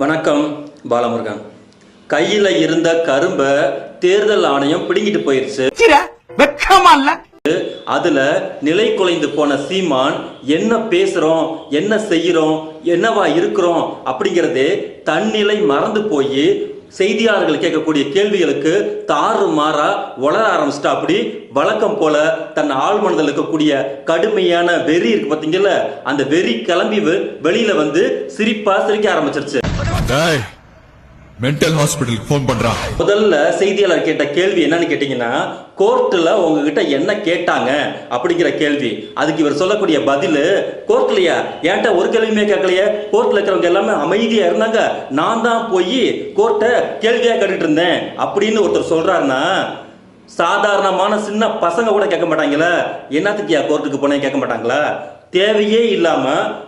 வணக்கம் பாலமுருகன். கையில இருந்த கரும்பை தேர்தல் ஆணையம் பிடுங்கிட்டு போயிருச்சு. அதுல நிலை குலைந்து போன சீமான் என்ன பேசுறோம்? என்ன செய்யறோம்? என்னவா இருக்கிறோம்? அப்படிங்கறதே தன்னிலை மறந்து போய் செய்தியாளர்கள் கேட்கக்கூடிய கேள்விகளுக்கு தாறு மாறா வளர ஆரம்பிச்சிட்டா அப்படி வழக்கம் போல தன் ஆழ்மனதில் இருக்கக்கூடிய கடுமையான வெறி இருக்கு பாத்தீங்கல்ல அந்த வெறி கிளம்பி வெளியில வந்து சிரிப்பா சிரிக்க ஆரம்பிச்சிருச்சு. டேய் மென்டல் ஹாஸ்பிட்டலுக்கு ஃபோன் பண்றான் முதல்ல செய்தியாளர் கேட்ட கேள்வி என்னன்னு கேட்டீங்கன்னா கோர்ட்டில் உங்ககிட்ட என்ன கேட்டாங்க அப்படிங்கிற கேள்வி. அதுக்கு இவர் சொல்லக்கூடிய பதில் கோர்ட்லையா ஏன்ட்ட ஒரு கேள்வியுமே கேட்கலையே. கோர்ட்டில் இருக்கிறவங்க எல்லாமே அமைதியாக இருந்தாங்க. நான் தான் போய் கோர்ட்டை கேள்வியாக கேட்டுட்டு இருந்தேன் அப்படின்னு ஒருத்தர் சொல்கிறாருன்னா சாதாரணமான சின்ன பசங்க கூட கேட்க மாட்டாங்களா. என்னத்துக்கு கோர்ட்டுக்கு போனேன் கேட்க மாட்டாங்களா? தேவையே இல்லாம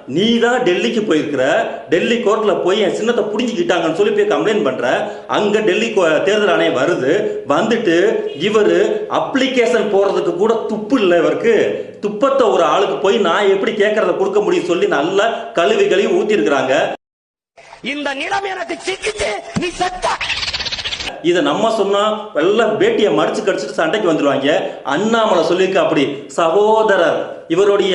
நீ தான் டெல்லிக்கு போயிருக்கிற டெல்லி கோர்ட்ல போய் என் சின்னத்தை புடிஞ்சுக்கிட்டாங்கன்னு சொல்லி போய் கம்ப்ளைண்ட் பண்ற அங்க டெல்லி தேர்தல் ஆணையம் வருது வந்துட்டு இவரு அப்ளிகேஷன் போடுறதுக்கு கூட துப்பு இல்லை இவருக்கு. துப்பத்தை ஒரு ஆளுக்கு போய் நான் எப்படி கேட்கறத கொடுக்க முடியும் சொல்லி நல்லா கழுவி கழுவி ஊத்தி இருக்கிறாங்க இந்த நிலம் எனக்கு சிக்கிச்சு நீ செத்த. இதை நம்ம சொன்னா எல்லாம் பேட்டியை மடிச்சு கடிச்சிட்டு சண்டைக்கு வந்துருவாங்க. அண்ணாமலை சொல்லியிருக்க அப்படி சகோதரர் இவருடைய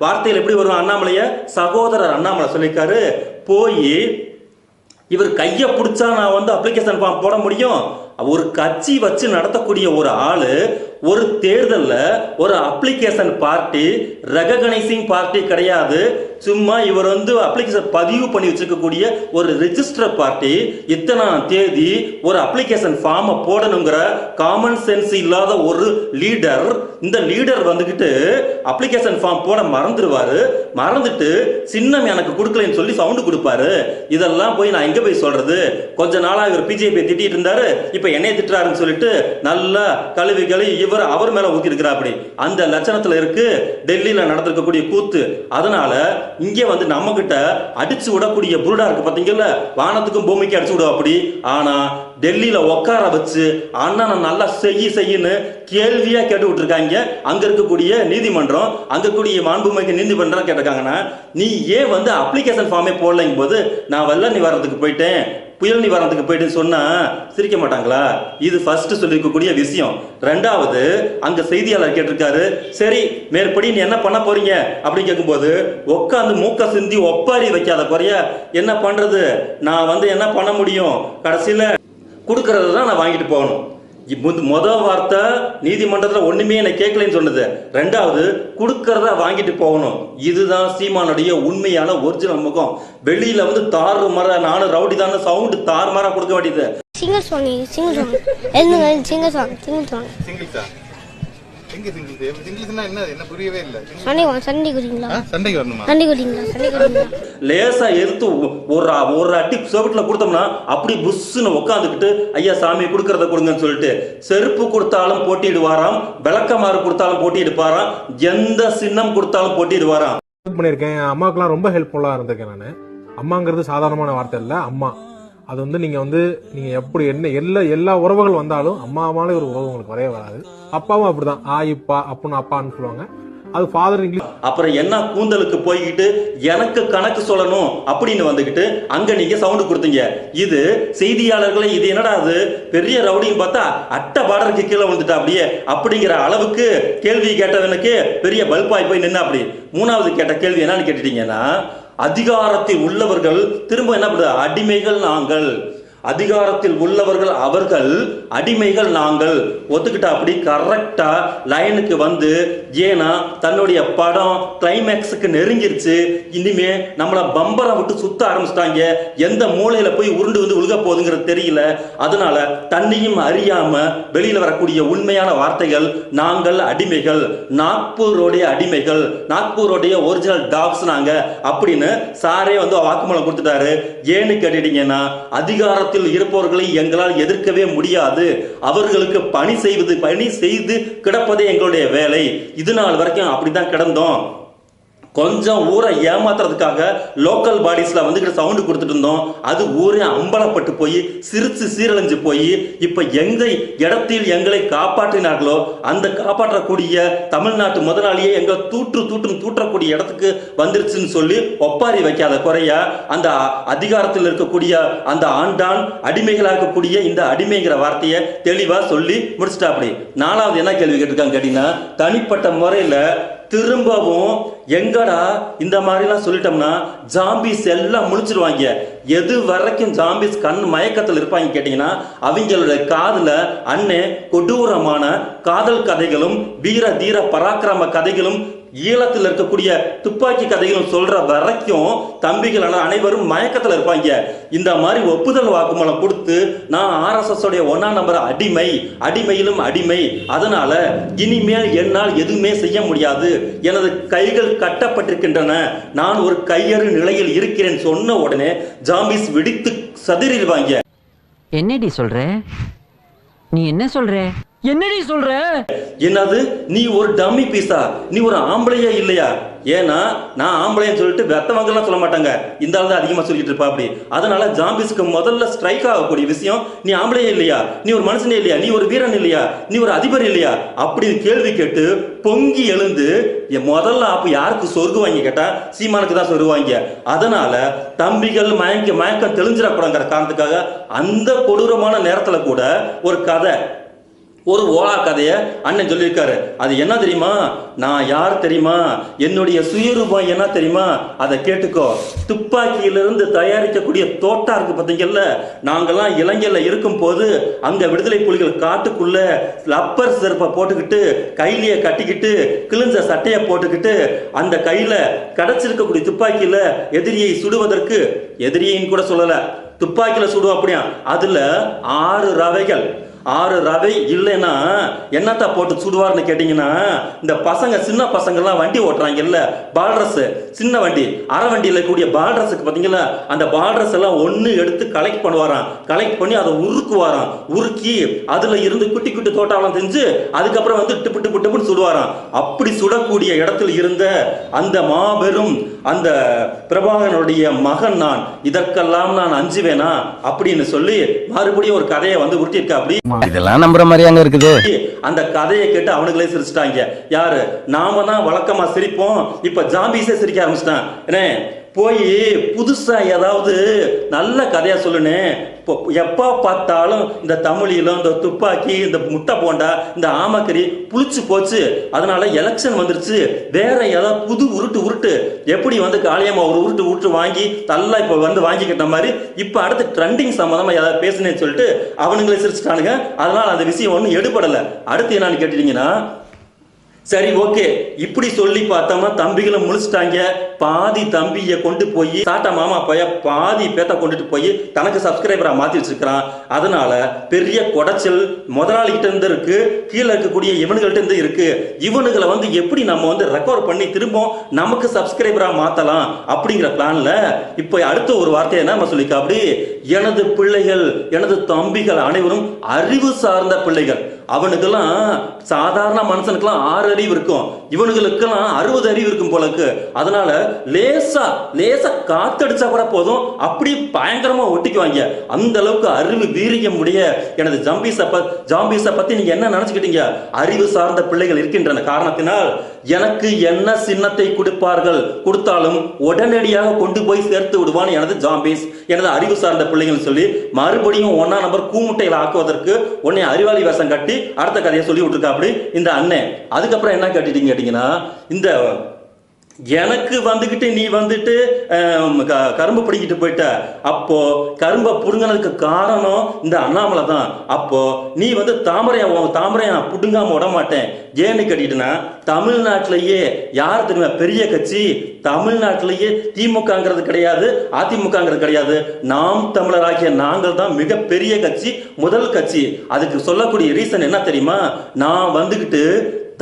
வார்த்தையில் எப்படி வரும்? அண்ணாமலைய சகோதரர் அண்ணாமலை சொல்லியிருக்காரு. போய் இவர் கையை பிடிச்சா நான் வந்து அப்ளிகேஷன் ஃபார்ம் போட முடியும். ஒரு கட்சி வச்சு நடத்தக்கூடிய ஒரு ஆளு ஒரு தேர்தலில் ஒரு அப்ளிகேஷன் பார்ட்டி ரெகனைசிங் பார்ட்டி கிடையாது. சும்மா இவர் வந்து அப்ளிகேஷன் பதிவு பண்ணி வச்சிருக்கக்கூடிய ஒரு ரெஜிஸ்டர் பார்ட்டி இத்தனை தேதி ஒரு அப்ளிகேஷன் ஃபார்மை போடணுங்கிற காமன் சென்ஸ் இல்லாத ஒரு லீடர் இந்த லீடர் வந்துக்கிட்டு அப்ளிகேஷன் ஃபார்ம் போட மறந்துடுவாரு மறந்துட்டு சின்னம் எனக்கு கொடுக்கலன்னு சொல்லி சவுண்டு கொடுப்பாரு. இதெல்லாம் போய் நான் எங்கே போய் சொல்கிறது கொஞ்ச நாளாக இவர் பிஜேபி திட்டிகிட்டு இருந்தார். இப்போ என்னைய திட்டுறாருன்னு சொல்லிட்டு நல்லா கழுவி கழுவி இவர் அவர் மேல ஊத்தி இருக்கிறாப்படி அந்த லட்சணத்துல இருக்கு டெல்லியில நடந்திருக்கக்கூடிய கூத்து. அதனால இங்கே வந்து நம்ம கிட்ட அடிச்சு விடக்கூடிய புருடா இருக்கு பாத்தீங்கல்ல வானத்துக்கும் பூமிக்கு அடிச்சு விடுவா அப்படி ஆனா டெல்லியில உட்கார வச்சு அண்ணனை நல்லா செய்யி செய்யுன்னு கேள்வியா கேட்டு விட்டுருக்காங்க அங்க இருக்கக்கூடிய நீதிமன்றம் அங்க கூடிய மாண்புமிகு நீதிமன்றம் கேட்டிருக்காங்கன்னா நீ ஏன் வந்து அப்ளிகேஷன் ஃபார்மே போடலைங்க போது நான் வெள்ள நிவாரணத்துக்கு போயிட்டேன். புயல் நிவாரணத்துக்கு போயிட்டு சொன்னா சிரிக்க மாட்டாங்களா? இது ஃபர்ஸ்ட் சொல்லியிருக்கக்கூடிய விஷயம். ரெண்டாவது அங்க செய்தியாளர் கேட்டிருக்காரு சரி மேற்படி நீ என்ன பண்ண போறீங்க? அப்படின்னு கேட்கும்போது உட்காந்து மூக்க சிந்தி ஒப்பாரி வைக்காத குறைய என்ன பண்றது? நான் வந்து என்ன பண்ண முடியும்? கடைசியில கொடுக்கறத தான் நான் வாங்கிட்டு போகணும். இப்ப முத வார்த்தை நீதிமன்றத்தில் ஒண்ணுமே என்னை கேட்கலன்னு சொன்னது. ரெண்டாவது கொடுக்கறத வாங்கிட்டு போகணும். இதுதான் சீமானுடைய உண்மையான ஒரிஜினல் முகம். வெளியில வந்து தாறு மர நானும் ரவுடி தானே சவுண்டு தாறு மாறா கொடுக்க வேண்டியது. Single song single song single song single song எங்க சிங்கிள்ஸ் சிங்கிள்ஸ்னா என்ன? என்ன புரியவே இல்ல. Singles- சண்டை வா சண்டை குடிங்களா ஆ, சண்டைக்கு வரணுமா? சண்டை குடிங்களா சண்டை குடிங்களா லேசா எடுத்து ஒரு ஒரு அடி சுவட்டில் கொடுத்தோம்னா அப்படி புஷ்ஷுன்னு உட்காந்துக்கிட்டு ஐயா சாமி கொடுக்கறத கொடுங்கன்னு சொல்லிட்டு செருப்பு கொடுத்தாலும் போட்டியிடுவாராம் விளக்கமாறு கொடுத்தாலும் போட்டியிடுப்பாராம் எந்த சின்னம் கொடுத்தாலும் போட்டியிடுவாராம். பண்ணியிருக்கேன். என் அம்மாவுக்குலாம் ரொம்ப ஹெல்ப்ஃபுல்லாக இருந்திருக்கேன் நான். அம்மாங்கிறது சாதாரணமான வார்த்தை இல்லை அம்மா. அது வந்து நீங்கள் வந்து நீங்கள் எப்படி என்ன எல்லா எல்லா உறவுகள் வந்தாலும் அம்மாவான ஒரு உறவு உங்களுக்கு வரைய வராது. அப்பாவும் அப்படிதான். ஆ இப்பா அப்புன்னு அப்பான்னு சொல்லுவாங்க. அது ஃபாதர் இங்கிலீஷ் அப்புறம் என்ன கூந்தலுக்கு போய்கிட்டு எனக்கு கணக்கு சொல்லணும் அப்படின்னு வந்துகிட்டு அங்க நீங்க சவுண்டு கொடுத்தீங்க. இது செய்தியாளர்களை இது என்னடா அது? பெரிய ரவுடின்னு பார்த்தா அட்டை பாடருக்கு கீழே வந்துட்டா அப்படியே அப்படிங்கிற அளவுக்கு கேள்வி கேட்டவனுக்கு பெரிய பல்பாய் போய் நின்று அப்படி மூணாவது கேட்ட கேள்வி என்னன்னு கேட்டுட்டீங்கன்னா அதிகாரத்தில் உள்ளவர்கள் திரும்ப என்ன பண்ணுறது அடிமைகள் நாங்கள். அதிகாரத்தில் உள்ளவர்கள் அவர்கள் அடிமைகள் நாங்கள். ஒத்துக்கிட்டா அப்படி கரெக்டாக லைனுக்கு வந்து ஏன்னா தன்னுடைய படம் கிளைமேக்ஸுக்கு நெருங்கிருச்சு. இனிமே நம்மளை பம்பரை விட்டு சுத்த ஆரம்பிச்சிட்டாங்க. எந்த மூலையில் போய் உருண்டு வந்து உழுக போகுதுங்கிறது தெரியல. அதனால தன்னையும் அறியாம வெளியில் வரக்கூடிய உண்மையான வார்த்தைகள் நாங்கள் அடிமைகள் நாக்பூரோடைய அடிமைகள் நாக்பூரோடைய ஒரிஜினல் டாக்ஸ் நாங்கள் அப்படின்னு சாரே வந்து வாக்குமூலம் கொடுத்துட்டாரு. ஏன்னு கேட்டுட்டீங்கன்னா அதிகாரத்தில் இருப்பவர்களை எங்களால் எதிர்க்கவே முடியாது. அவர்களுக்கு பணி செய்வது பணி செய்து கிடப்பதே எங்களுடைய வேலை. இது நாள் வரைக்கும் அப்படிதான் கிடந்தோம். கொஞ்சம் ஊரை ஏமாத்துறதுக்காக லோக்கல் பாடிஸில் வந்துக்கிட்டு சவுண்டு கொடுத்துட்டு இருந்தோம். அது ஊரே அம்பலப்பட்டு போய் சிரித்து சீரழிஞ்சு போய் இப்போ எங்கள் இடத்தில் எங்களை காப்பாற்றினார்களோ அந்த காப்பாற்றக்கூடிய தமிழ்நாட்டு முதலாளியே எங்கள் தூற்று தூற்று தூற்றக்கூடிய இடத்துக்கு வந்துருச்சுன்னு சொல்லி ஒப்பாரி வைக்காத குறையா அந்த அதிகாரத்தில் இருக்கக்கூடிய அந்த ஆண்டான் அடிமைகளாக இருக்கக்கூடிய இந்த அடிமைங்கிற வார்த்தையை தெளிவாக சொல்லி முடிச்சிட்டாப்படி நாலாவது என்ன கேள்வி கேட்டிருக்காங்க கேட்டிங்கன்னா தனிப்பட்ட முறையில் திரும்பவும் எங்கடா இந்த மாதிரிலாம் சொல்லிட்டோம்னா ஜாம்பிஸ் எல்லாம் முழிச்சிருவாங்க. எது வரைக்கும் ஜாம்பிஸ் கண் மயக்கத்தில் இருப்பாங்க கேட்டீங்கன்னா அவங்களோட காதில் அண்ணே கொடூரமான காதல் கதைகளும் வீர தீர பராக்கிரம கதைகளும் ஈழத்தில் இருக்கக்கூடிய துப்பாக்கி கதைகளும் சொல்ற வரைக்கும் தம்பிகள் அனைவரும் மயக்கத்தில் இருப்பாங்க. இந்த மாதிரி ஒப்புதல் வாக்குமூலம் கொடுத்து நான் ஆர்எஸ்எஸ் உடைய ஒன்னா நம்பர் அடிமை அடிமையிலும் அடிமை. அதனால இனிமேல் என்னால் எதுவுமே செய்ய முடியாது. எனது கைகள் கட்டப்பட்டிருக்கின்றன. நான் ஒரு கையறு நிலையில் இருக்கிறேன் சொன்ன உடனே ஜாம்பிஸ் வெடித்து சதிரிடுவாங்க என்னடி சொல்ற? நீ என்ன சொல்ற? என்னடி சொல்ற? என்னது? நீ ஒரு டம்மி பீஸா நீ ஒரு ஆம்பளையா இல்லையா? ஏன்னா நான் ஆம்பளைன்னு சொல்லிட்டு வெத்தவங்கலாம் சொல்ல மாட்டாங்க. இந்த ஆள் தான் அதிகமா சொல்லிட்டு இருப்பா அப்படி. அதனால ஜாம்பிஸ்க்கு முதல்ல ஸ்ட்ரைக் ஆகக்கூடிய விஷயம் நீ ஆம்பளையே இல்லையா? நீ ஒரு மனுஷனே இல்லையா? நீ ஒரு வீரன் இல்லையா? நீ ஒரு அதிபர் இல்லையா? அப்படின்னு கேள்வி கேட்டு பொங்கி எழுந்து என் முதல்ல அப்ப யாருக்கு சொருகுவாங்க கேட்டா சீமானுக்கு தான் சொருவாங்க அதனால தம்பிகள் மயங்க மயக்கம் தெளிஞ்சிடக்கூடாங்கிற காரணத்துக்காக அந்த கொடூரமான நேரத்துல கூட ஒரு கதை ஒரு ஓலா கதைய அண்ணன் சொல்லியிருக்காரு. அது என்ன தெரியுமா? நான் யார் தெரியுமா? என்னுடைய சுயரூபம் என்ன தெரியுமா? அதை கேட்டுக்கோ. துப்பாக்கியிலிருந்து தயாரிக்கக்கூடிய தோட்டா இருக்கு பார்த்தீங்கல்ல? நாங்கெல்லாம் இலங்கையில் இருக்கும் போது அங்க விடுதலை புலிகள் காட்டுக்குள்ள லப்பர் செருப்பை போட்டுக்கிட்டு கையிலேயே கட்டிக்கிட்டு கிழிஞ்ச சட்டையை போட்டுக்கிட்டு அந்த கையில கிடச்சிருக்கக்கூடிய துப்பாக்கியில எதிரியை சுடுவதற்கு எதிரியின் கூட சொல்லல. துப்பாக்கியில சுடுவோம் அப்படியா? அதுல ஆறு ரவைகள். ஆறு ரவை இல்லைன்னா என்னத்தா போட்டு சுடுவார்னு கேட்டிங்கன்னா இந்த பசங்க சின்ன பசங்கள்லாம் வண்டி ஓட்டுறாங்கல்ல பால்ரஸ் சின்ன வண்டி அரை வண்டியில் கூடிய பால்ட்ரஸுக்கு பார்த்தீங்களா அந்த பால்ரஸ் எல்லாம் ஒன்று எடுத்து கலெக்ட் பண்ணுவாராம். கலெக்ட் பண்ணி அதை உருக்குவாராம். உருக்கி அதில் இருந்து குட்டி குட்டி தோட்டாலாம் செஞ்சு அதுக்கப்புறம் வந்து டிப்பு டிப்பு டிப்புன்னு சுடுவாராம். அப்படி சுடக்கூடிய இடத்துல இருந்த அந்த மாபெரும் அந்த பிரபாகரனுடைய மகன் நான் இதற்கெல்லாம் நான் அஞ்சுவேனா? அப்படின்னு சொல்லி மறுபடியும் ஒரு கதையை வந்து உருட்டியிருக்கா அப்படி இதெல்லாம் நம்புற மாதிரியாங்க இருக்குது. அந்த கதையை கேட்டு அவனுங்களே சிரிச்சிட்டாங்க. யாரு? நாம தான் வழக்கமா சிரிப்போம். இப்ப ஜாம்பிஸே சிரிக்க ஆரம்பிச்சிட்டான். என்ன? போய் புதுசாக ஏதாவது நல்ல கதையாக சொல்லுன்னு இப்போ எப்போ பார்த்தாலும் இந்த தமிழிலும் இந்த துப்பாக்கி இந்த முட்டை போண்டா இந்த ஆமக்கறி புளிச்சு போச்சு. அதனால எலெக்ஷன் வந்துருச்சு. வேற ஏதாவது புது உருட்டு உருட்டு எப்படி வந்து காளியம்மா ஒரு உருட்டு உருட்டு வாங்கி தள்ளா இப்போ வந்து வாங்கிக்கிட்ட மாதிரி இப்போ அடுத்து ட்ரெண்டிங் சம்மந்தமாக ஏதாவது பேசுனேன்னு சொல்லிட்டு அவனுங்களே சிரிச்சிட்டானுங்க. அதனால் அந்த விஷயம் ஒன்றும் எடுபடலை. அடுத்து என்னன்னு கேட்டீங்கன்னா சரி ஓகே. இப்படி சொல்லி பார்த்தோம்னா தம்பிகளை முழிச்சிட்டாங்க. பாதி தம்பியை கொண்டு போய் சாட்டா மாமா பைய பாதி பேத்த கொண்டுட்டு போய் தனக்கு சப்ஸ்கிரைபரா மாத்தி வச்சிருக்கிறான். அதனால பெரிய குடைச்சல் முதலாளிகிட்ட இருந்து இருக்கு. கீழே இருக்கக்கூடிய இவனுங்கள்ட்ட இருந்து இருக்கு. இவனுங்களை வந்து எப்படி நம்ம வந்து ரெக்கவர் பண்ணி திரும்ப நமக்கு சப்ஸ்கிரைபரா மாத்தலாம் அப்படிங்கிற பிளான்ல இப்போ அடுத்த ஒரு வார்த்தையை என்ன நம்ம சொல்லிக்க? அப்படி எனது பிள்ளைகள் எனது தம்பிகள் அனைவரும் அறிவு சார்ந்த பிள்ளைகள். அவனுக்கெல்லாம் சாதாரண மனுஷனுக்கெல்லாம் ஆறு அறிவு இருக்கும். இவனுங்களுக்கெல்லாம் அறுபது அறிவு இருக்கும் போலக்கு அதனால லேசா லேசா காத்தடிச்சா கூட போதும். அப்படி பயங்கரமா ஒட்டிக்குவாங்க. அந்த அளவுக்கு அறிவு வீரியம் உடைய எனது ஜம்பிஸ ப பத்தி நீங்க என்ன நினைச்சுக்கிட்டீங்க? அறிவு சார்ந்த பிள்ளைகள் இருக்கின்றன. காரணத்தினால் எனக்கு என்ன சின்னத்தை கொடுப்பார்கள்? கொடுத்தாலும் உடனடியாக கொண்டு போய் சேர்த்து விடுவான் எனது ஜாம்பீஸ். எனது அறிவு சார்ந்த பிள்ளைகள் சொல்லி மறுபடியும் ஒன்னா நம்பர் கூமுட்டையில் ஆக்குவதற்கு உன்னை அறிவாளி வேஷம் கட்டி அடுத்த கதையை சொல்லி விட்டுருக்கா அப்படி இந்த அண்ணன் அதுக்கப்புறம் என்ன கட்டிட்டீங்க கேட்டிங்கன்னா இந்த எனக்கு வந்துக்கிட்டு நீ வந்துட்டு கரும்பு பிடிக்கிட்டு போயிட்ட. அப்போ கரும்பை புடுங்கினதுக்கு காரணம் இந்த அண்ணாமலை தான். அப்போ நீ வந்து தாமரையா தாமரையை தாமரையா நான் புடுங்காம விட மாட்டேன். ஏன்னு கேட்டீங்கன்னா தமிழ்நாட்டிலேயே யார் தெரியுமா பெரிய கட்சி? தமிழ்நாட்டிலேயே திமுகங்கிறது கிடையாது அதிமுகங்கிறது கிடையாது. நாம் தமிழராகிய நாங்கள் தான் மிகப்பெரிய கட்சி முதல் கட்சி. அதுக்கு சொல்லக்கூடிய ரீசன் என்ன தெரியுமா? நான் வந்துக்கிட்டு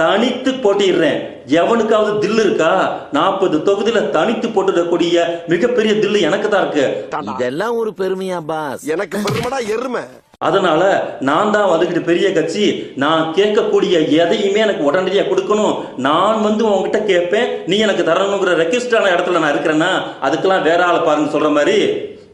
தனித்து போட்டிடுறேன் எவனுக்காவது தில்லு இருக்கா? நாற்பது தொகுதியில தனித்து போட்டுடக்கூடிய மிகப்பெரிய தில்லு எனக்கு தான்? இருக்கு இதெல்லாம் ஒரு பெருமையா பாஸ். எனக்கு பெருமடா எருமை. அதனால நான் தான் வந்துகிட்டு பெரிய கட்சி. நான் கேட்கக்கூடிய எதையுமே எனக்கு உடனடியா கொடுக்கணும். நான் வந்து உன்கிட்ட கேட்பேன். நீ எனக்கு தரணுங்கிற ரெக்வஸ்டான இடத்துல நான் இருக்கிறேன்னா அதுக்கெல்லாம் வேற ஆளை பாருங்க சொல்ற மாதிரி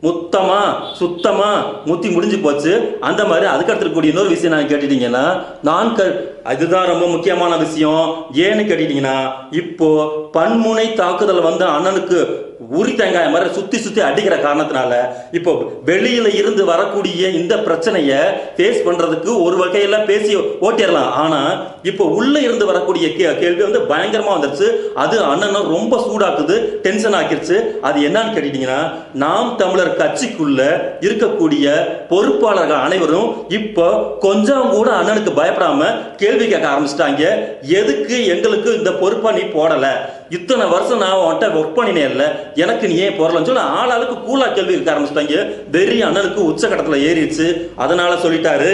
முத்தமா சுத்தமா முத்தி முடிஞ்சு போச்சு. அந்த மாதிரி அதுக்கு அடுத்து கூடிய இன்னொரு விஷயம் நான் கேட்டுட்டீங்கன்னா நான் க அதுதான் ரொம்ப முக்கியமான விஷயம். ஏன்னு கேட்டீங்கன்னா இப்போ பன்முனை தாக்குதல் வந்து அண்ணனுக்கு உரி தேங்காய் மாதிரி சுத்தி சுத்தி அடிக்கிற காரணத்தினால இப்போ வெளியில இருந்து வரக்கூடிய இந்த பிரச்சனைய ஃபேஸ் பண்றதுக்கு ஒரு வகையில பேசி ஓட்டிடலாம். ஆனா இப்போ உள்ள இருந்து வரக்கூடிய கே- கேள்வி வந்து பயங்கரமா வந்துருச்சு. அது அண்ணனை ரொம்ப சூடாக்குது டென்ஷன் ஆக்கிருச்சு. அது என்னன்னு கேட்டீங்கன்னா நாம் தமிழர் கட்சிக்குள்ள இருக்கக்கூடிய பொறுப்பாளர்கள் அனைவரும் இப்போ கொஞ்சம் கூட அண்ணனுக்கு பயப்படாம கேள்வி கேள்வி கேட்க ஆரம்பிச்சிட்டாங்க. எதுக்கு எங்களுக்கு இந்த பொறுப்பை நீ போடலை? இத்தனை வருஷம் நான் உன்ட்ட ஒர்க் பண்ணினேன் இல்லை? எனக்கு நீ ஏன் போடலன்னு சொல்லி ஆளாளுக்கு கூலா கேள்வி கேட்க ஆரம்பிச்சிட்டாங்க. வெறி அண்ணனுக்கு உச்சக்கட்டத்தில் ஏறிடுச்சு. அதனால சொல்லிட்டாரு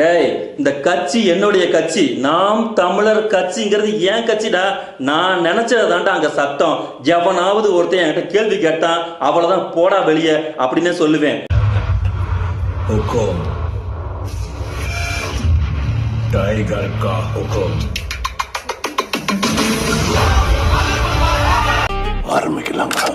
டேய் இந்த கட்சி என்னுடைய கட்சி. நாம் தமிழர் கட்சிங்கிறது ஏன் கட்சிடா? நான் நினைச்சது தாண்டா அங்க சட்டம் எவனாவது ஒருத்தன் என்கிட்ட கேள்வி கேட்டான் அவ்வளவுதான் போடா வெளியே அப்படின்னே சொல்லுவேன். टाइगर का हुक्म आर्मी के लम्हा